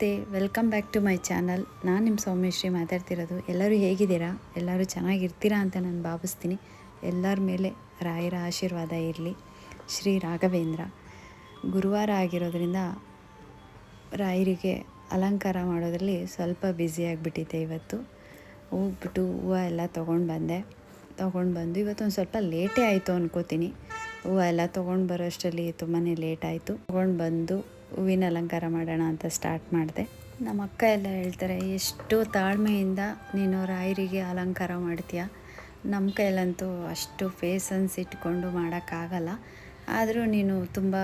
ನಮಸ್ತೆ, welcome back to my channel. ನಾನು ನಿಮ್ಮ ಸೌಮ್ಯಶ್ರೀ ಮಾತಾಡ್ತಿರೋದು. ಎಲ್ಲರೂ ಹೇಗಿದ್ದೀರಾ? ಎಲ್ಲರೂ ಚೆನ್ನಾಗಿರ್ತೀರಾ ಅಂತ ನಾನು ಭಾವಿಸ್ತೀನಿ. ಎಲ್ಲರ ಮೇಲೆ ರಾಯರ ಆಶೀರ್ವಾದ ಇರಲಿ. ಶ್ರೀ ರಾಘವೇಂದ್ರ. ಗುರುವಾರ ಆಗಿರೋದ್ರಿಂದ ರಾಯರಿಗೆ ಅಲಂಕಾರ ಮಾಡೋದ್ರಲ್ಲಿ ಸ್ವಲ್ಪ ಬ್ಯುಸಿಯಾಗಿಬಿಟ್ಟಿದ್ದೆ ಇವತ್ತು. ಹೋಗ್ಬಿಟ್ಟು ಹೂವು ಎಲ್ಲ ತೊಗೊಂಡು ಬಂದೆ. ತೊಗೊಂಡು ಬಂದು ಇವತ್ತೊಂದು ಸ್ವಲ್ಪ ಲೇಟೇ ಆಯಿತು ಅನ್ಕೋತೀನಿ. ಹೂವು ಎಲ್ಲ ತೊಗೊಂಡು ಬರೋಷ್ಟರಲ್ಲಿ ತುಂಬಾ ಲೇಟ್ ಆಯಿತು. ತೊಗೊಂಡು ಬಂದು ಹೂವಿನ ಅಲಂಕಾರ ಮಾಡೋಣ ಅಂತ ಸ್ಟಾರ್ಟ್ ಮಾಡಿದೆ. ನಮ್ಮ ಅಕ್ಕ ಎಲ್ಲ ಹೇಳ್ತಾರೆ, ಎಷ್ಟು ತಾಳ್ಮೆಯಿಂದ ನೀನು ರಾಯರಿಗೆ ಅಲಂಕಾರ ಮಾಡ್ತೀಯ? ನಮ್ಮ ಕೈಲಂತೂ ಅಷ್ಟು ಫೇಸನ್ಸ್ ಇಟ್ಕೊಂಡು ಮಾಡೋಕ್ಕಾಗಲ್ಲ. ಆದರೂ ನೀನು ತುಂಬ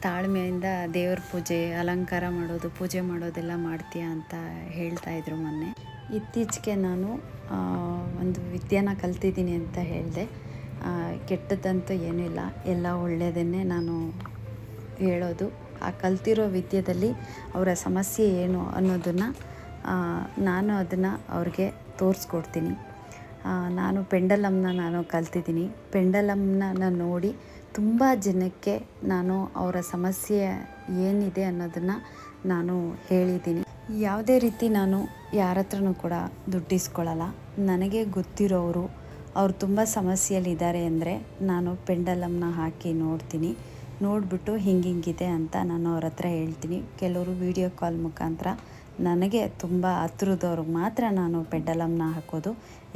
ತಾಳ್ಮೆಯಿಂದ ದೇವ್ರ ಪೂಜೆ, ಅಲಂಕಾರ ಮಾಡೋದು, ಪೂಜೆ ಮಾಡೋದೆಲ್ಲ ಮಾಡ್ತೀಯ ಅಂತ ಹೇಳ್ತಾ ಇದ್ರು ಮೊನ್ನೆ. ಇತ್ತೀಚೆಗೆ ನಾನು ಒಂದು ವಿದ್ಯೆನ ಕಲ್ತಿದ್ದೀನಿ ಅಂತ ಹೇಳಿದೆ. ಕೆಟ್ಟದ್ದಂತೂ ಏನೂ ಇಲ್ಲ. ಎಲ್ಲ ಒಳ್ಳೆಯದನ್ನೇ ನಾನು ಹೇಳೋದು. ಆ ಕಲ್ತಿರೋ ವಿದ್ಯೆಯಲ್ಲಿ ಅವರ ಸಮಸ್ಯೆ ಏನು ಅನ್ನೋದನ್ನು ನಾನು ಅದನ್ನು ಅವ್ರಿಗೆ ತೋರಿಸ್ಕೊಡ್ತೀನಿ. ನಾನು ಪೆಂಡಲಮ್ನ ನಾನು ಕಲ್ತಿದ್ದೀನಿ. ಪೆಂಡಲಮ್ನ ನೋಡಿ ತುಂಬ ಜನಕ್ಕೆ ನಾನು ಅವರ ಸಮಸ್ಯೆ ಏನಿದೆ ಅನ್ನೋದನ್ನು ನಾನು ಹೇಳಿದ್ದೀನಿ. ಯಾವುದೇ ರೀತಿ ನಾನು ಯಾರ ಹತ್ರನೂ ಕೂಡ ದುಡ್ಡಿಸ್ಕೊಳ್ಳಲ್ಲ. ನನಗೆ ಗೊತ್ತಿರೋರು ಅವ್ರು ತುಂಬ ಸಮಸ್ಯೆಯಲ್ಲಿದ್ದಾರೆ ಅಂದರೆ ನಾನು ಪೆಂಡಲಮ್ನ ಹಾಕಿ ನೋಡ್ತೀನಿ. ನೋಡಿಬಿಟ್ಟು ಹಿಂಗಿಂಗಿದೆ ಅಂತ ನಾನು ಅವ್ರ ಹತ್ರ ಹೇಳ್ತೀನಿ. ಕೆಲವರು ವೀಡಿಯೋ ಕಾಲ್ ಮುಖಾಂತರ ನನಗೆ ತುಂಬ ಹತ್ರದವ್ರಿಗೆ ಮಾತ್ರ ನಾನು ಪೆಡ್ಡಲಮ್ನ ಹಾಕೋದು.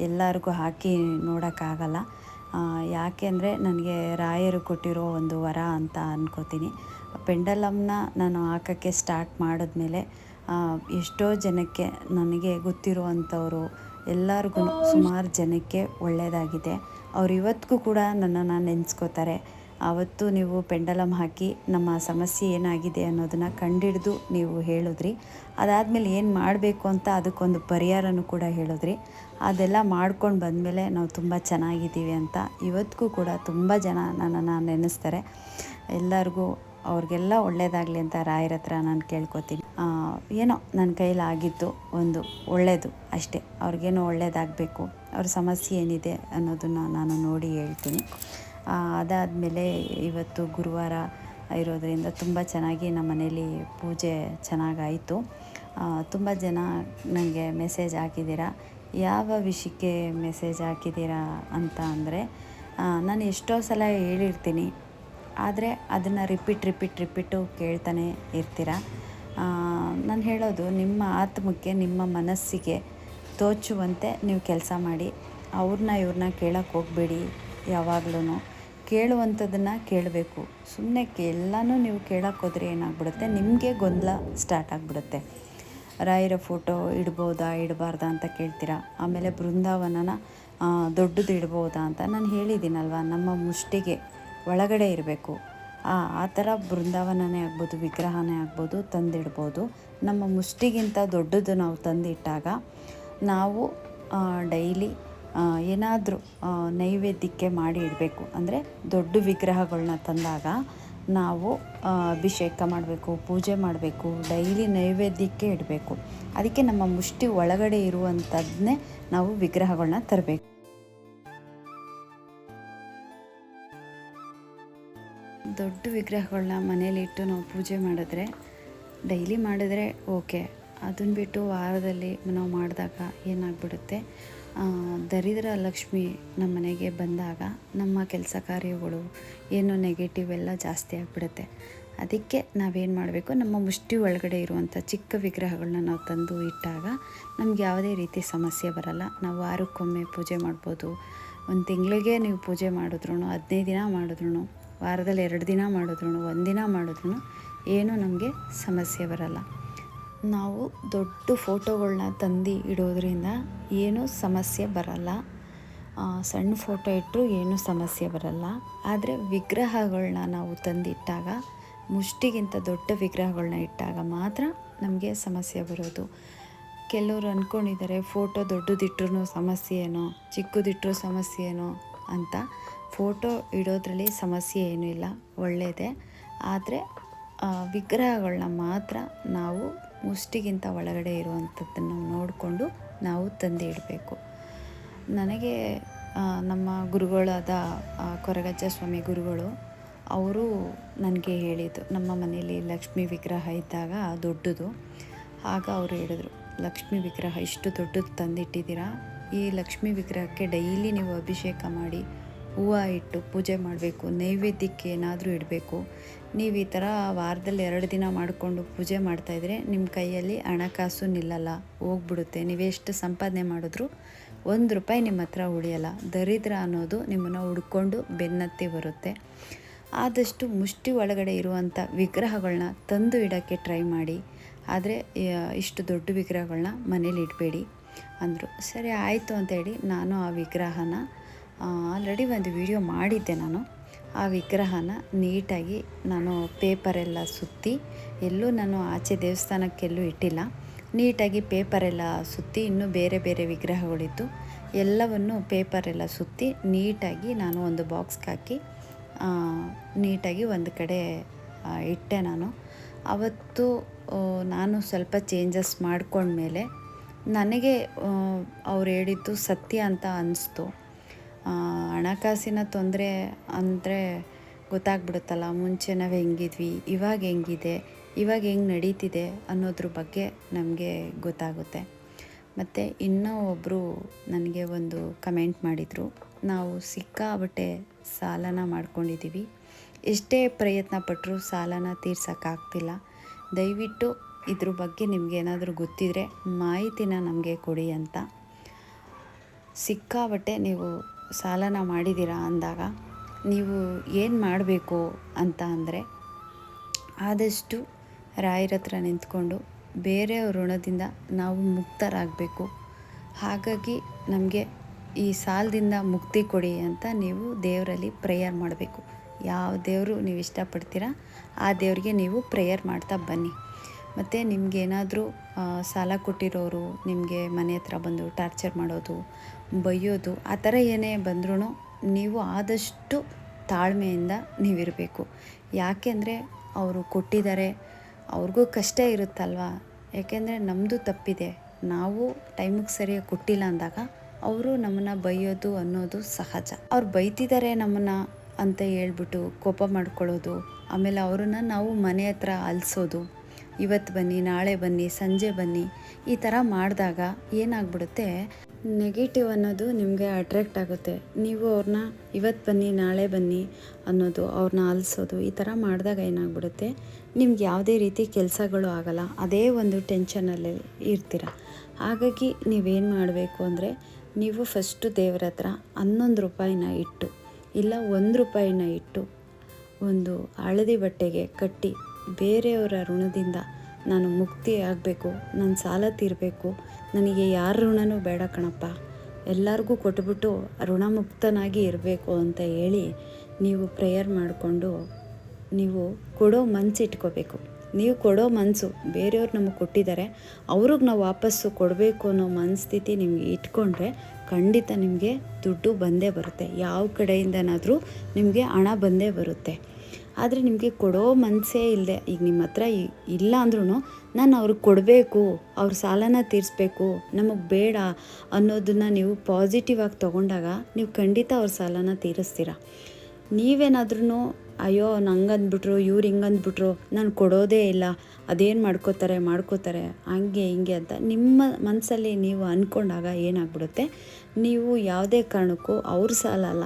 ಎಲ್ಲರಿಗೂ ಹಾಕಿ ನೋಡೋಕ್ಕಾಗಲ್ಲ. ಯಾಕೆ ಅಂದರೆ ನನಗೆ ರಾಯರು ಕೊಟ್ಟಿರೋ ಒಂದು ವರ ಅಂತ ಅಂದ್ಕೋತೀನಿ ಪೆಂಡಲಮ್ನ ನಾನು ಹಾಕೋಕ್ಕೆ ಸ್ಟಾರ್ಟ್ ಮಾಡಿದ್ಮೇಲೆ ಎಷ್ಟೋ ಜನಕ್ಕೆ ನನಗೆ ಗೊತ್ತಿರುವಂಥವರು ಎಲ್ಲರಿಗೂ ಸುಮಾರು ಜನಕ್ಕೆ ಒಳ್ಳೆಯದಾಗಿದೆ ಅವ್ರು ಇವತ್ತಿಗೂ ಕೂಡ ನನ್ನನ್ನು ನೆನೆಸ್ಕೋತಾರೆ. ಆವತ್ತು ನೀವು ಪೆಂಡಲಮ್ ಹಾಕಿ ನಮ್ಮ ಸಮಸ್ಯೆ ಏನಾಗಿದೆ ಅನ್ನೋದನ್ನು ಕಂಡಿಡಿದು ನೀವು ಹೇಳಿದ್ರಿ. ಅದಾದಮೇಲೆ ಏನು ಮಾಡಬೇಕು ಅಂತ ಅದಕ್ಕೊಂದು ಪರಿಹಾರನೂ ಕೂಡ ಹೇಳಿದ್ರಿ. ಅದೆಲ್ಲ ಮಾಡ್ಕೊಂಡು ಬಂದಮೇಲೆ ನಾವು ತುಂಬ ಚೆನ್ನಾಗಿದ್ದೀವಿ ಅಂತ ಇವತ್ತಿಗೂ ಕೂಡ ತುಂಬ ಜನ ನನ್ನನ್ನು ನೆನೆಸ್ತಾರೆ. ಎಲ್ಲರಿಗೂ ಅವ್ರಿಗೆಲ್ಲ ಒಳ್ಳೆಯದಾಗಲಿ ಅಂತ ರಾಯರ ಹತ್ರ ನಾನು ಕೇಳ್ಕೊತೀನಿ. ಏನೋ ನನ್ನ ಕೈಲಾಗಿತ್ತು ಒಂದು ಒಳ್ಳೆಯದು ಅಷ್ಟೇ. ಅವ್ರಿಗೇನೋ ಒಳ್ಳೇದಾಗಬೇಕು. ಅವ್ರ ಸಮಸ್ಯೆ ಏನಿದೆ ಅನ್ನೋದನ್ನು ನಾನು ನೋಡಿ ಹೇಳ್ತೀನಿ. ಅದಾದಮೇಲೆ ಇವತ್ತು ಗುರುವಾರ ಇರೋದರಿಂದ ತುಂಬ ಚೆನ್ನಾಗಿ ನಮ್ಮ ಮನೇಲಿ ಪೂಜೆ ಚೆನ್ನಾಗಾಯಿತು. ತುಂಬ ಜನ ನನಗೆ ಮೆಸೇಜ್ ಹಾಕಿದ್ದೀರಾ? ಯಾವ ವಿಷಯಕ್ಕೆ ಮೆಸೇಜ್ ಹಾಕಿದ್ದೀರಾ ಅಂತ ಅಂದರೆ ನಾನು ಎಷ್ಟೋ ಸಲ ಹೇಳಿರ್ತೀನಿ, ಆದರೆ ಅದನ್ನು ರಿಪೀಟ್ ರಿಪೀಟ್, ರಿಪೀಟು ಕೇಳ್ತಾನೆ ಇರ್ತೀರ? ನಾನು ಹೇಳೋದು, ನಿಮ್ಮ ಆತ್ಮಕ್ಕೆ, ನಿಮ್ಮ ಮನಸ್ಸಿಗೆ ತೋಚುವಂತೆ ನೀವು ಕೆಲಸ ಮಾಡಿ, ಅವ್ರನ್ನ ಇವ್ರನ್ನ ಕೇಳೋಕ್ಕೆ ಹೋಗಬೇಡಿ ಯಾವಾಗ್ಲೂ ಕೇಳುವಂಥದ್ದನ್ನು ಕೇಳಬೇಕು. ಸುಮ್ಮನೆ ಎಲ್ಲನೂ ನೀವು ಕೇಳೋಕ್ಕೋದ್ರೆ ಏನಾಗ್ಬಿಡುತ್ತೆ? ನಿಮಗೆ ಗೊಂದಲ ಸ್ಟಾರ್ಟ್ ಆಗಿಬಿಡುತ್ತೆ. ರಾಯರ ಫೋಟೋ ಇಡ್ಬೋದಾ, ಇಡಬಾರ್ದಾ ಅಂತ ಕೇಳ್ತೀರಾ? ಆಮೇಲೆ ಬೃಂದಾವನನ ದೊಡ್ಡದು ಇಡ್ಬೋದಾ ಅಂತ ನಾನು ಹೇಳಿದ್ದೀನಲ್ವ? ನಮ್ಮ ಮುಷ್ಟಿಗೆ ಒಳಗಡೆ ಇರಬೇಕು. ಆ ಆ ಥರ ಬೃಂದಾವನನೇ ಆಗ್ಬೋದು, ವಿಗ್ರಹನೇ ಆಗ್ಬೋದು, ತಂದಿಡ್ಬೋದು. ನಮ್ಮ ಮುಷ್ಟಿಗಿಂತ ದೊಡ್ಡದು ನಾವು ತಂದಿಟ್ಟಾಗ ನಾವು ಡೈಲಿ ಏನಾದರೂ ನೈವೇದ್ಯಕ್ಕೆ ಮಾಡಿ ಇಡಬೇಕು. ಅಂದರೆ ದೊಡ್ಡ ವಿಗ್ರಹಗಳನ್ನ ತಂದಾಗ ನಾವು ಅಭಿಷೇಕ ಮಾಡಬೇಕು, ಪೂಜೆ ಮಾಡಬೇಕು, ಡೈಲಿ ನೈವೇದ್ಯಕ್ಕೆ ಇಡಬೇಕು. ಅದಕ್ಕೆ ನಮ್ಮ ಮುಷ್ಟಿ ಒಳಗಡೆ ಇರುವಂಥದ್ದನ್ನೇ ನಾವು ವಿಗ್ರಹಗಳನ್ನ ತರಬೇಕು. ದೊಡ್ಡ ವಿಗ್ರಹಗಳನ್ನ ಮನೇಲಿಟ್ಟು ನಾವು ಪೂಜೆ ಮಾಡಿದ್ರೆ, ಡೈಲಿ ಮಾಡಿದ್ರೆ ಓಕೆ. ಅದನ್ನ ಬಿಟ್ಟು ವಾರದಲ್ಲಿ ನಾವು ಮಾಡಿದಾಗ ಏನಾಗ್ಬಿಡುತ್ತೆ? ದರಿದ್ರ ಲಕ್ಷ್ಮಿ ನಮ್ಮ ಮನೆಗೆ ಬಂದಾಗ ನಮ್ಮ ಕೆಲಸ ಕಾರ್ಯಗಳು ಏನು ನೆಗೆಟಿವ್ ಎಲ್ಲ ಜಾಸ್ತಿ ಆಗಿಬಿಡುತ್ತೆ. ಅದಕ್ಕೆ ನಾವೇನು ಮಾಡಬೇಕು? ನಮ್ಮ ಮುಷ್ಟಿ ಒಳಗಡೆ ಇರುವಂಥ ಚಿಕ್ಕ ವಿಗ್ರಹಗಳನ್ನ ನಾವು ತಂದು ಇಟ್ಟಾಗ ನಮ್ಗೆ ಯಾವುದೇ ರೀತಿ ಸಮಸ್ಯೆ ಬರಲ್ಲ. ನಾವು ವಾರಕ್ಕೊಮ್ಮೆ ಪೂಜೆ ಮಾಡ್ಬೋದು. ಒಂದು ತಿಂಗಳಿಗೆ ನೀವು ಪೂಜೆ ಮಾಡಿದ್ರು ಹದಿನೈದು ದಿನ ಮಾಡಿದ್ರು ವಾರದಲ್ಲಿ ಎರಡು ದಿನ ಮಾಡಿದ್ರು ಒಂದಿನ ಮಾಡಿದ್ರು ಏನೂ ನಮಗೆ ಸಮಸ್ಯೆ ಬರಲ್ಲ. ನಾವು ದೊಡ್ಡ ಫೋಟೋಗಳನ್ನ ತಂದು ಇಡೋದ್ರಿಂದ ಏನೂ ಸಮಸ್ಯೆ ಬರಲ್ಲ. ಸಣ್ಣ ಫೋಟೋ ಇಟ್ಟರು ಏನೂ ಸಮಸ್ಯೆ ಬರಲ್ಲ. ಆದರೆ ವಿಗ್ರಹಗಳನ್ನ ನಾವು ತಂದಿಟ್ಟಾಗ, ಮುಷ್ಟಿಗಿಂತ ದೊಡ್ಡ ವಿಗ್ರಹಗಳನ್ನ ಇಟ್ಟಾಗ ಮಾತ್ರ ನಮಗೆ ಸಮಸ್ಯೆ ಬರೋದು. ಕೆಲವರು ಅಂದ್ಕೊಂಡಿದ್ದಾರೆ ಫೋಟೋ ದೊಡ್ಡದಿಟ್ರೂ ಸಮಸ್ಯೆ ಏನೋ ಚಿಕ್ಕದಿಟ್ಟರು ಸಮಸ್ಯೆ ಏನೋ ಅಂತ. ಫೋಟೋ ಇಡೋದ್ರಲ್ಲಿ ಸಮಸ್ಯೆ ಏನೂ ಇಲ್ಲ ಒಳ್ಳೆಯದೇ ಆದರೆ ವಿಗ್ರಹಗಳನ್ನ ಮಾತ್ರ ನಾವು ಮುಷ್ಟಿಗಿಂತ ಒಳಗಡೆ ಇರುವಂಥದ್ದನ್ನು ನೋಡಿಕೊಂಡು ನಾವು ತಂದು ಇಡಬೇಕು. ನನಗೆ ನಮ್ಮ ಗುರುಗಳಾದ ಕೊರಗಜ್ಜ ಸ್ವಾಮಿ ಗುರುಗಳು, ಅವರು ನನಗೆ ಹೇಳಿದ್ದು, ನಮ್ಮ ಮನೆಯಲ್ಲಿ ಲಕ್ಷ್ಮಿ ವಿಗ್ರಹ ಇದ್ದಾಗ ದೊಡ್ಡದು. ಆಗ ಅವರು ಹೇಳಿದರು, ಲಕ್ಷ್ಮಿ ವಿಗ್ರಹ ಇಷ್ಟು ದೊಡ್ಡದು ತಂದಿಟ್ಟಿದ್ದೀರಾ? ಈ ಲಕ್ಷ್ಮಿ ವಿಗ್ರಹಕ್ಕೆ ಡೈಲಿ ನೀವು ಅಭಿಷೇಕ ಮಾಡಿ ಹೂವು ಇಟ್ಟು ಪೂಜೆ ಮಾಡಬೇಕು, ನೈವೇದ್ಯಕ್ಕೆ ಏನಾದರೂ ಇಡಬೇಕು. ನೀವು ಈ ಥರ ವಾರದಲ್ಲಿ ಎರಡು ದಿನ ಮಾಡಿಕೊಂಡು ಪೂಜೆ ಮಾಡ್ತಾಯಿದ್ರೆ ನಿಮ್ಮ ಕೈಯಲ್ಲಿ ಹಣಕಾಸು ನಿಲ್ಲಲ್ಲ, ಹೋಗ್ಬಿಡುತ್ತೆ. ನೀವೆಷ್ಟು ಸಂಪಾದನೆ ಮಾಡಿದ್ರು ಒಂದು ರೂಪಾಯಿ ನಿಮ್ಮ ಹತ್ರ ಉಳಿಯಲ್ಲ. ದರಿದ್ರ ಅನ್ನೋದು ನಿಮ್ಮನ್ನು ಹುಡ್ಕೊಂಡು ಬೆನ್ನತ್ತಿ ಬರುತ್ತೆ. ಆದಷ್ಟು ಮುಷ್ಟಿ ಒಳಗಡೆ ಇರುವಂಥ ವಿಗ್ರಹಗಳನ್ನ ತಂದು ಇಡೋಕ್ಕೆ ಟ್ರೈ ಮಾಡಿ. ಆದರೆ ಇಷ್ಟು ದೊಡ್ಡ ವಿಗ್ರಹಗಳನ್ನ ಮನೇಲಿ ಇಡಬೇಡಿ ಅಂದರು. ಸರಿ, ಆಯಿತು ಅಂತೇಳಿ ನಾನು ಆ ವಿಗ್ರಹನ ಆಲ್ರೆಡಿ ಒಂದು ವಿಡಿಯೋ ಮಾಡಿದ್ದೆ ನಾನು. ಆ ವಿಗ್ರಹನ ನೀಟಾಗಿ ನಾನು ಪೇಪರೆಲ್ಲ ಸುತ್ತಿ, ಎಲ್ಲೂ ನಾನು ಆಚೆ ದೇವಸ್ಥಾನಕ್ಕೆಲ್ಲೂ ಇಟ್ಟಿಲ್ಲ. ನೀಟಾಗಿ ಪೇಪರೆಲ್ಲ ಸುತ್ತಿ, ಇನ್ನೂ ಬೇರೆ ಬೇರೆ ವಿಗ್ರಹಗಳಿತ್ತು. ಎಲ್ಲವನ್ನು ಪೇಪರೆಲ್ಲ ಸುತ್ತಿ ನೀಟಾಗಿ ನಾನು ಒಂದು ಬಾಕ್ಸ್ಗೆ ಹಾಕಿ ನೀಟಾಗಿ ಒಂದು ಕಡೆ ಇಟ್ಟೆ ನಾನು. ಅವತ್ತು ನಾನು ಸ್ವಲ್ಪ ಚೇಂಜಸ್ ಮಾಡ್ಕೊಂಡ್ಮೇಲೆ ನನಗೆ ಅವ್ರು ಹೇಳಿದ್ದು ಸತ್ಯ ಅಂತ ಅನ್ನಿಸ್ತು ಹಣಕಾಸಿನ ತೊಂದರೆ ಅಂದರೆ ಗೊತ್ತಾಗ್ಬಿಡುತ್ತಲ್ಲ, ಮುಂಚೆ ನಾವು ಹೆಂಗಿದ್ವಿ, ಇವಾಗ ಹೆಂಗಿದೆ, ಇವಾಗ ಹೆಂಗೆ ನಡೀತಿದೆ ಅನ್ನೋದ್ರ ಬಗ್ಗೆ ನಮಗೆ ಗೊತ್ತಾಗುತ್ತೆ. ಮತ್ತು ಇನ್ನೂ ಒಬ್ಬರು ನನಗೆ ಒಂದು ಕಮೆಂಟ್ ಮಾಡಿದರು, ನಾವು ಸಿಕ್ಕಾಬಟ್ಟೆ ಸಾಲನ ಮಾಡ್ಕೊಂಡಿದ್ದೀವಿ ಎಷ್ಟೇ ಪ್ರಯತ್ನ ಪಟ್ಟರೂ ಸಾಲನ ತೀರ್ಸೋಕ್ಕಾಗ್ತಿಲ್ಲ. ದಯವಿಟ್ಟು ಇದ್ರ ಬಗ್ಗೆ ನಿಮಗೇನಾದರೂ ಗೊತ್ತಿದ್ರೆ ಮಾಹಿತಿನ ನಮಗೆ ಕೊಡಿ ಅಂತ. ಸಿಕ್ಕಾಬಟ್ಟೆ ನೀವು ಸಾಲನ ಮಾಡಿದ್ದೀರಾ ಅಂದಾಗ, ನೀವು ಏನು ಮಾಡಬೇಕು ಅಂತ ಅಂದರೆ, ಆದಷ್ಟು ರಾಯರ ಹತ್ರ ನಿಂತ್ಕೊಂಡು ಬೇರೆಯವ್ರ ಋಣದಿಂದ ನಾವು ಮುಕ್ತರಾಗಬೇಕು. ಹಾಗಾಗಿ ನಮಗೆ ಈ ಸಾಲದಿಂದ ಮುಕ್ತಿ ಕೊಡಿ ಅಂತ ನೀವು ದೇವರಲ್ಲಿ ಪ್ರೇಯರ್ ಮಾಡಬೇಕು. ಯಾವ ದೇವರು ನೀವು ಇಷ್ಟಪಡ್ತೀರಾ, ಆ ದೇವರಿಗೆ ನೀವು ಪ್ರೇಯರ್ ಮಾಡ್ತಾ ಬನ್ನಿ. ಮತ್ತು ನಿಮಗೇನಾದರೂ ಸಾಲ ಕೊಟ್ಟಿರೋರು ನಿಮಗೆ ಮನೆ ಹತ್ರ ಬಂದು ಟಾರ್ಚರ್ ಮಾಡೋದು, ಬೈಯೋದು, ಆ ಥರ ಏನೇ ಬಂದ್ರೂ ನೀವು ಆದಷ್ಟು ತಾಳ್ಮೆಯಿಂದ ನೀವಿರಬೇಕು. ಯಾಕೆಂದರೆ ಅವರು ಕೊಟ್ಟಿದ್ದಾರೆ, ಅವ್ರಿಗೂ ಕಷ್ಟ ಇರುತ್ತಲ್ವ? ಯಾಕೆಂದರೆ ನಮ್ಮದು ತಪ್ಪಿದೆ. ನಾವು ಟೈಮಿಗೆ ಸರಿಯಾಗಿ ಕೊಟ್ಟಿಲ್ಲ ಅಂದಾಗ ಅವರು ನಮ್ಮನ್ನು ಬೈಯೋದು ಅನ್ನೋದು ಸಹಜ. ಅವ್ರು ಬೈತಿದ್ದಾರೆ ನಮ್ಮನ್ನು ಅಂತ ಹೇಳ್ಬಿಟ್ಟು ಕೋಪ ಮಾಡ್ಕೊಳ್ಳೋದು, ಆಮೇಲೆ ಅವ್ರನ್ನ ನಾವು ಮನೆ ಹತ್ರ ಅಲಿಸೋದು ಇವತ್ತು ಬನ್ನಿ, ನಾಳೆ ಬನ್ನಿ, ಸಂಜೆ ಬನ್ನಿ, ಈ ಥರ ಮಾಡಿದಾಗ ಏನಾಗ್ಬಿಡುತ್ತೆ? ನೆಗೆಟಿವ್ ಅನ್ನೋದು ನಿಮಗೆ ಅಟ್ರ್ಯಾಕ್ಟ್ ಆಗುತ್ತೆ. ನೀವು ಅವ್ರನ್ನ ಇವತ್ತು ಬನ್ನಿ, ನಾಳೆ ಬನ್ನಿ ಅನ್ನೋದು ಅವ್ರನ್ನ ಅಲಿಸೋದು ಈ ಥರ ಮಾಡಿದಾಗ ಏನಾಗ್ಬಿಡುತ್ತೆ? ನಿಮ್ಗೆ ಯಾವುದೇ ರೀತಿ ಕೆಲಸಗಳು ಆಗಲ್ಲ, ಅದೇ ಒಂದು ಟೆನ್ಷನಲ್ಲಿ ಇರ್ತೀರ. ಹಾಗಾಗಿ ನೀವೇನು ಮಾಡಬೇಕು ಅಂದರೆ, ನೀವು ಫಸ್ಟು ದೇವ್ರ ಹತ್ರ ಹನ್ನೊಂದು ರೂಪಾಯಿನ ಇಟ್ಟು, ಇಲ್ಲ ಒಂದು ರೂಪಾಯಿನ ಇಟ್ಟು, ಒಂದು ಹಳದಿ ಬಟ್ಟೆಗೆ ಕಟ್ಟಿ ಬೇರೆಯವರ ಋಣದಿಂದ ನಾನು ಮುಕ್ತಿ ಆಗಬೇಕು ನನ್ನ ಸಾಲ ತೀರಬೇಕು. ನನಗೆ ಯಾರ ಋಣನೂ ಬೇಡ ಕಣಪ್ಪ. ಎಲ್ಲರಿಗೂ ಕೊಟ್ಬಿಟ್ಟು ಋಣಮುಕ್ತನಾಗಿ ಇರಬೇಕು ಅಂತ ಹೇಳಿ ನೀವು ಪ್ರೇಯರ್ ಮಾಡಿಕೊಂಡು ನೀವು ಕೊಡೋ ಮನಸ್ಸು ಇಟ್ಕೋಬೇಕು. ನೀವು ಕೊಡೋ ಮನಸ್ಸು ಬೇರೆಯವ್ರು ನಮಗೆ ಕೊಟ್ಟಿದ್ದಾರೆ, ಅವ್ರಿಗೆ ನಾವು ವಾಪಸ್ಸು ಕೊಡಬೇಕು ಅನ್ನೋ ಮನಸ್ಥಿತಿ ನಿಮಗೆ ಇಟ್ಕೊಂಡ್ರೆ ಖಂಡಿತ ನಿಮಗೆ ದುಡ್ಡು ಬಂದೇ ಬರುತ್ತೆ. ಯಾವ ಕಡೆಯಿಂದನಾದರೂ ನಿಮಗೆ ಹಣ ಬಂದೇ ಬರುತ್ತೆ. ಆದರೆ ನಿಮಗೆ ಕೊಡೋ ಮನಸ್ಸೇ ಇಲ್ಲದೆ ಈಗ ನಿಮ್ಮ ಹತ್ರ ಇಲ್ಲ ಅಂದ್ರೂ ನಾನು ಅವ್ರಿಗೆ ಕೊಡಬೇಕು, ಅವ್ರ ಸಾಲನ ತೀರಿಸ್ಬೇಕು, ನಮಗೆ ಬೇಡ ಅನ್ನೋದನ್ನು ನೀವು ಪಾಸಿಟಿವ್ ಆಗಿ ತೊಗೊಂಡಾಗ ನೀವು ಖಂಡಿತ ಅವ್ರ ಸಾಲನ ತೀರಿಸ್ತೀರ. ನೀವೇನಾದ್ರೂ ಅಯ್ಯೋ, ನಂಗೆ ಅಂದ್ಬಿಟ್ರು, ಇವ್ರು ಹಿಂಗೆ ಅಂದ್ಬಿಟ್ರು, ನಾನು ಕೊಡೋದೇ ಇಲ್ಲ ಅದೇನು ಮಾಡ್ಕೋತಾರೆ ಮಾಡ್ಕೋತಾರೆ, ಹಂಗೆ ಹಿಂಗೆ ಅಂತ ನಿಮ್ಮ ಮನಸ್ಸಲ್ಲಿ ನೀವು ಅಂದ್ಕೊಂಡಾಗ ಏನಾಗ್ಬಿಡುತ್ತೆ? ನೀವು ಯಾವುದೇ ಕಾರಣಕ್ಕೂ ಅವ್ರ ಸಾಲ ಅಲ್ಲ.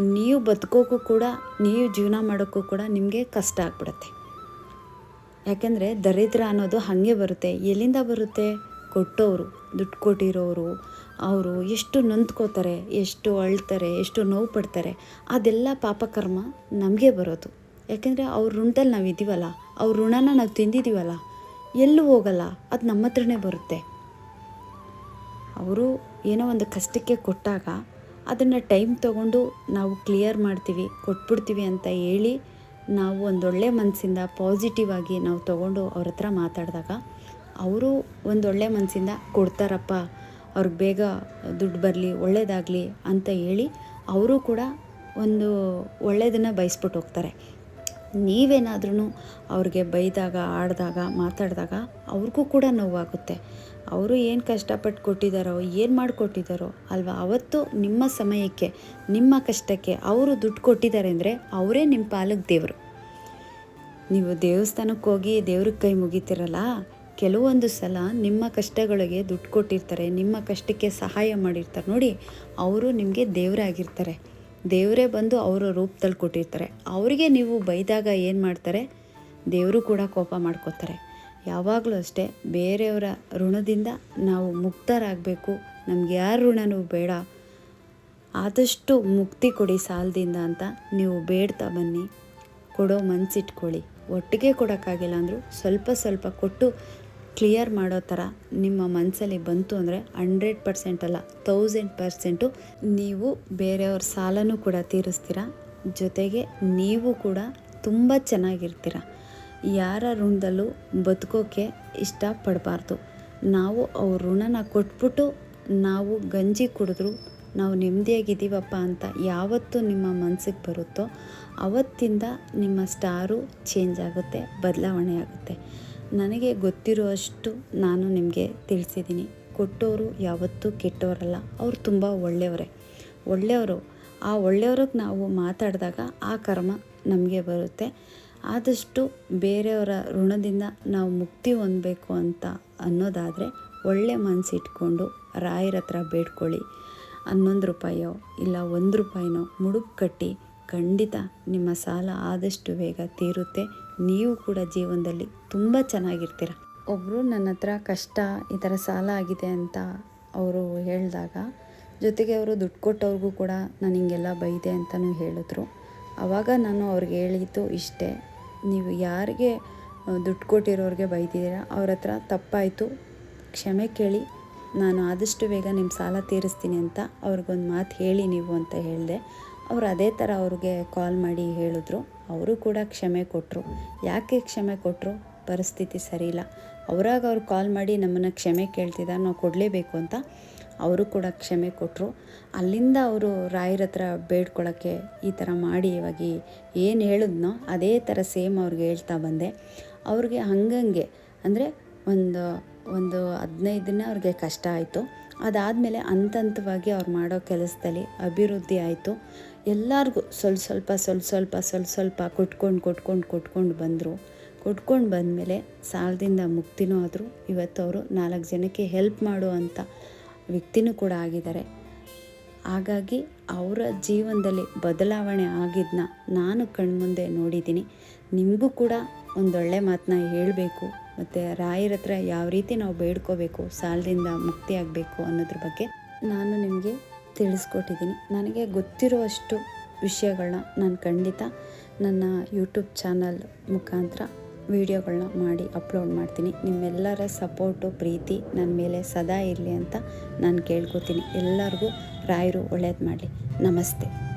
ನೀವು ಬದುಕೋಕ್ಕೂ ಕೂಡ, ನೀವು ಜೀವನ ಮಾಡೋಕ್ಕೂ ಕೂಡ ನಿಮಗೆ ಕಷ್ಟ ಆಗ್ಬಿಡುತ್ತೆ. ಯಾಕೆಂದರೆ ದರಿದ್ರ ಅನ್ನೋದು ಹಾಗೆ ಬರುತ್ತೆ. ಎಲ್ಲಿಂದ ಬರುತ್ತೆ? ಕೊಟ್ಟವರು, ದುಡ್ಡು ಕೊಟ್ಟಿರೋರು, ಅವರು ಎಷ್ಟು ನೊಂದ್ಕೋತಾರೆ, ಎಷ್ಟು ಅಳ್ತಾರೆ, ಎಷ್ಟು ನೋವು ಪಡ್ತಾರೆ, ಅದೆಲ್ಲ ಪಾಪಕರ್ಮ ನಮಗೆ ಬರೋದು. ಯಾಕೆಂದರೆ ಅವ್ರ ಋಣದಲ್ಲಿ ನಾವು ಇದ್ದೀವಲ್ಲ ಅವ್ರ ಋಣನ ನಾವು ತಿಂದಿದ್ದೀವಲ್ಲ ಎಲ್ಲೂ ಹೋಗಲ್ಲ, ಅದು ನಮ್ಮ ಹತ್ರನೇ ಬರುತ್ತೆ. ಅವರು ಏನೋ ಒಂದು ಕಷ್ಟಕ್ಕೆ ಕೊಟ್ಟಾಗ ಅದನ್ನು ಟೈಮ್ ತಗೊಂಡು ನಾವು ಕ್ಲಿಯರ್ ಮಾಡ್ತೀವಿ, ಕೊಟ್ಬಿಡ್ತೀವಿ ಅಂತ ಹೇಳಿ ನಾವು ಒಂದೊಳ್ಳೆ ಮನಸ್ಸಿಂದ ಪಾಸಿಟಿವ್ ಆಗಿ ನಾವು ತೊಗೊಂಡು ಅವ್ರ ಹತ್ರ ಮಾತಾಡಿದಾಗ ಅವರು ಒಂದೊಳ್ಳೆ ಮನಸ್ಸಿಂದ ಕೊಡ್ತಾರಪ್ಪ, ಅವ್ರಿಗೆ ಬೇಗ ದುಡ್ಡು ಬರಲಿ, ಒಳ್ಳೇದಾಗಲಿ ಅಂತ ಹೇಳಿ ಅವರು ಕೂಡ ಒಂದು ಒಳ್ಳೆಯದನ್ನು ಬಯಸ್ಬಿಟ್ಟು ಹೋಗ್ತಾರೆ. ನೀವೇನಾದ್ರೂ ಅವ್ರಿಗೆ ಬೈದಾಗ, ಆಡಿದಾಗ, ಮಾತಾಡಿದಾಗ ಅವ್ರಿಗೂ ಕೂಡ ನೋವಾಗುತ್ತೆ. ಅವರು ಏನು ಕಷ್ಟಪಟ್ಟು ಕೊಟ್ಟಿದ್ದಾರೋ ಏನು ಮಾಡಿಕೊಟ್ಟಿದ್ದಾರೋ ಅಲ್ವಾ, ಅವತ್ತು ನಿಮ್ಮ ಸಮಯಕ್ಕೆ, ನಿಮ್ಮ ಕಷ್ಟಕ್ಕೆ ಅವರು ದುಡ್ಡು ಕೊಟ್ಟಿದ್ದಾರೆ ಅಂದರೆ ಅವರೇ ನಿಮ್ಮ ಪಾಲಕ್ ದೇವರು. ನೀವು ದೇವಸ್ಥಾನಕ್ಕೆ ಹೋಗಿ ದೇವ್ರಿಗೆ ಕೈ ಮುಗಿತೀರಲ್ಲ, ಕೆಲವೊಂದು ಸಲ ನಿಮ್ಮ ಕಷ್ಟಗಳಿಗೆ ದುಡ್ಡು ಕೊಟ್ಟಿರ್ತಾರೆ, ನಿಮ್ಮ ಕಷ್ಟಕ್ಕೆ ಸಹಾಯ ಮಾಡಿರ್ತಾರೆ. ನೋಡಿ, ಅವರು ನಿಮಗೆ ದೇವರೇ ಆಗಿರ್ತಾರೆ ದೇವರೇ ಬಂದು ಅವರ ರೂಪದಲ್ಲಿ ಕೊಟ್ಟಿರ್ತಾರೆ. ಅವರಿಗೆ ನೀವು ಬೈದಾಗ ಏನು ಮಾಡ್ತಾರೆ? ದೇವರು ಕೂಡ ಕೋಪ ಮಾಡ್ಕೋತಾರೆ. ಯಾವಾಗಲೂ ಅಷ್ಟೇ, ಬೇರೆಯವರ ಋಣದಿಂದ ನಾವು ಮುಕ್ತರಾಗಬೇಕು. ನಮ್ಗೆ ಯಾರ ಋಣನೂ ಬೇಡ. ಆದಷ್ಟು ಮುಕ್ತಿ ಕೊಡಿ ಸಾಲದಿಂದ ಅಂತ ನೀವು ಬೇಡ್ತಾ ಬನ್ನಿ. ಕೊಡೋ ಮನಸ್ಸಿಟ್ಕೊಳ್ಳಿ ಒಟ್ಟಿಗೆ ಕೊಡೋಕ್ಕಾಗಿಲ್ಲ ಅಂದರೂ ಸ್ವಲ್ಪ ಸ್ವಲ್ಪ ಕೊಟ್ಟು ಕ್ಲಿಯರ್ ಮಾಡೋ ಥರ ನಿಮ್ಮ ಮನಸ್ಸಲ್ಲಿ ಬಂತು ಅಂದರೆ ಹಂಡ್ರೆಡ್ ಪರ್ಸೆಂಟ್ ಅಲ್ಲ ತೌಸಂಡ್ ಪರ್ಸೆಂಟು ನೀವು ಬೇರೆಯವ್ರ ಸಾಲನೂ ಕೂಡ ತೀರಿಸ್ತೀರ. ಜೊತೆಗೆ ನೀವು ಕೂಡ ತುಂಬ ಚೆನ್ನಾಗಿರ್ತೀರ. ಯಾರ ಋಣದಲ್ಲೂ ಬದುಕೋಕ್ಕೆ ಇಷ್ಟಪಡಬಾರ್ದು. ನಾವು ಅವ್ರ ಋಣನ ಕೊಟ್ಬಿಟ್ಟು ನಾವು ಗಂಜಿ ಕುಡಿದ್ರು ನಾವು ನೆಮ್ಮದಿಯಾಗಿದ್ದೀವಪ್ಪ ಅಂತ ಯಾವತ್ತು ನಿಮ್ಮ ಮನಸ್ಸಿಗೆ ಬರುತ್ತೋ ಅವತ್ತಿಂದ ನಿಮ್ಮ ಸ್ಟಾರು ಚೇಂಜ್ ಆಗುತ್ತೆ, ಬದಲಾವಣೆ ಆಗುತ್ತೆ. ನನಗೆ ಗೊತ್ತಿರುವಷ್ಟು ನಾನು ನಿಮಗೆ ತಿಳಿಸಿದ್ದೀನಿ. ಕೊಟ್ಟವರು ಯಾವತ್ತೂ ಕೆಟ್ಟವರಲ್ಲ, ಅವ್ರು ತುಂಬ ಒಳ್ಳೆಯವರೇ. ಒಳ್ಳೆಯವರು, ಆ ಒಳ್ಳೆಯವ್ರಿಗೆ ನಾವು ಮಾತಾಡಿದಾಗ ಆ ಕರ್ಮ ನಮಗೆ ಬರುತ್ತೆ. ಆದಷ್ಟು ಬೇರೆಯವರ ಋಣದಿಂದ ನಾವು ಮುಕ್ತಿ ಹೊಂದಬೇಕು ಅಂತ ಅನ್ನೋದಾದರೆ ಒಳ್ಳೆ ಮನಸ್ಸು ಇಟ್ಕೊಂಡು ರಾಯರ ಹತ್ರ ಬೇಡ್ಕೊಳ್ಳಿ. ಹನ್ನೊಂದು ರೂಪಾಯೋ ಇಲ್ಲ ಒಂದು ರೂಪಾಯಿನೋ ಮುಡುಪು ಕಟ್ಟಿ ಖಂಡಿತ ನಿಮ್ಮ ಸಾಲ ಆದಷ್ಟು ಬೇಗ ತೀರುತ್ತೆ. ನೀವು ಕೂಡ ಜೀವನದಲ್ಲಿ ತುಂಬ ಚೆನ್ನಾಗಿರ್ತೀರ. ಒಬ್ಬರು ನನ್ನ ಹತ್ರ ಕಷ್ಟ, ಈ ಥರ ಸಾಲ ಆಗಿದೆ ಅಂತ ಅವರು ಹೇಳಿದಾಗ, ಜೊತೆಗೆ ಅವರು ದುಡ್ಡು ಕೊಟ್ಟವ್ರಿಗೂ ಕೂಡ ನಾನು ಹಿಂಗೆಲ್ಲ ಬೈದೆ ಅಂತಲೂ ಹೇಳಿದ್ರು. ಆವಾಗ ನಾನು ಅವ್ರಿಗೆ ಹೇಳಿದ್ದು ಇಷ್ಟೇ, ನೀವು ಯಾರಿಗೆ ದುಡ್ಡು ಕೊಟ್ಟಿರೋರಿಗೆ ಬೈದಿದ್ದೀರಾ, ಅವ್ರ ಹತ್ರ ತಪ್ಪಾಯಿತು. ಕ್ಷಮೆ ಕೇಳಿ, ನಾನು ಆದಷ್ಟು ಬೇಗ ನಿಮ್ಮ ಸಾಲ ತೀರಿಸ್ತೀನಿ ಅಂತ ಅವ್ರಿಗೊಂದು ಮಾತು ಹೇಳಿ ನೀವು ಅಂತ ಹೇಳಿದೆ. ಅವ್ರು ಅದೇ ಥರ ಅವ್ರಿಗೆ ಕಾಲ್ ಮಾಡಿ ಹೇಳಿದ್ರು. ಅವರು ಕೂಡ ಕ್ಷಮೆ ಕೊಟ್ಟರು ಯಾಕೆ ಕ್ಷಮೆ ಕೊಟ್ಟರು ಪರಿಸ್ಥಿತಿ ಸರಿಯಿಲ್ಲ ಅವರಾಗ ಅವ್ರು ಕಾಲ್ ಮಾಡಿ ನಮ್ಮನ್ನು ಕ್ಷಮೆ ಕೇಳ್ತಿದ್ದಾರೆ ನಾವು ಕೊಡಲೇಬೇಕು ಅಂತ ಅವರು ಕೂಡ ಕ್ಷಮೆ ಕೊಟ್ಟರು ಅಲ್ಲಿಂದ ಅವರು ರಾಯರ ಹತ್ರ ಬೇಡ್ಕೊಳ್ಳೋಕ್ಕೆ ಈ ಥರ ಮಾಡಿ ಇವಾಗ ಏನು ಹೇಳಿದ್ನೋ ಅದೇ ಥರ ಸೇಮ್ ಅವ್ರಿಗೆ ಹೇಳ್ತಾ ಬಂದೆ. ಅವ್ರಿಗೆ ಹಂಗಂಗೆ ಅಂದರೆ ಒಂದು ಒಂದು ಹದಿನೈದು ದಿನ ಅವ್ರಿಗೆ ಕಷ್ಟ ಆಯಿತು. ಅದಾದಮೇಲೆ ಹಂತ ಹಂತವಾಗಿ ಅವ್ರು ಮಾಡೋ ಕೆಲಸದಲ್ಲಿ ಅಭಿವೃದ್ಧಿ ಆಯಿತು. ಎಲ್ಲರಿಗೂ ಸ್ವಲ್ಪ ಸ್ವಲ್ಪ ಸ್ವಲ್ಪ ಸ್ವಲ್ಪ ಸ್ವಲ್ಪ ಸ್ವಲ್ಪ ಕೊಟ್ಕೊಂಡು ಕೊಟ್ಕೊಂಡು ಕೊಟ್ಕೊಂಡು ಬಂದರು. ಕೊಟ್ಕೊಂಡು ಬಂದಮೇಲೆ ಸಾಲದಿಂದ ಮುಕ್ತಿನೂ ಆದರು. ಇವತ್ತು ಅವರು ನಾಲ್ಕು ಜನಕ್ಕೆ ಹೆಲ್ಪ್ ಮಾಡುವಂಥ ವ್ಯಕ್ತಿನೂ ಕೂಡ ಆಗಿದ್ದಾರೆ. ಹಾಗಾಗಿ ಅವರ ಜೀವನದಲ್ಲಿ ಬದಲಾವಣೆ ಆಗಿದ್ದನ್ನ ನಾನು ಕಣ್ಮುಂದೆ ನೋಡಿದ್ದೀನಿ. ನಿಮಗೂ ಕೂಡ ಒಂದೊಳ್ಳೆ ಮಾತನ್ನ ಹೇಳಬೇಕು. ಮತ್ತು ರಾಯರ ಹತ್ರ ಯಾವ ರೀತಿ ನಾವು ಬೇಡ್ಕೋಬೇಕು, ಸಾಲದಿಂದ ಮುಕ್ತಿ ಆಗಬೇಕು ಅನ್ನೋದ್ರ ಬಗ್ಗೆ ನಾನು ನಿಮಗೆ ತಿಳಿಸ್ಕೊಟ್ಟಿದ್ದೀನಿ. ನನಗೆ ಗೊತ್ತಿರುವಷ್ಟು ವಿಷಯಗಳನ್ನ ನಾನು ಖಂಡಿತ ನನ್ನ ಯೂಟ್ಯೂಬ್ ಚಾನಲ್ ಮುಖಾಂತರ ವೀಡಿಯೋಗಳನ್ನ ಮಾಡಿ ಅಪ್ಲೋಡ್ ಮಾಡ್ತೀನಿ. ನಿಮ್ಮೆಲ್ಲರ ಸಪೋರ್ಟು, ಪ್ರೀತಿ ನನ್ನ ಮೇಲೆ ಸದಾ ಇರಲಿ ಅಂತ ನಾನು ಕೇಳ್ಕೊತೀನಿ. ಎಲ್ಲರಿಗೂ ರಾಯರು ಒಳ್ಳೇದು ಮಾಡಲಿ. ನಮಸ್ತೆ.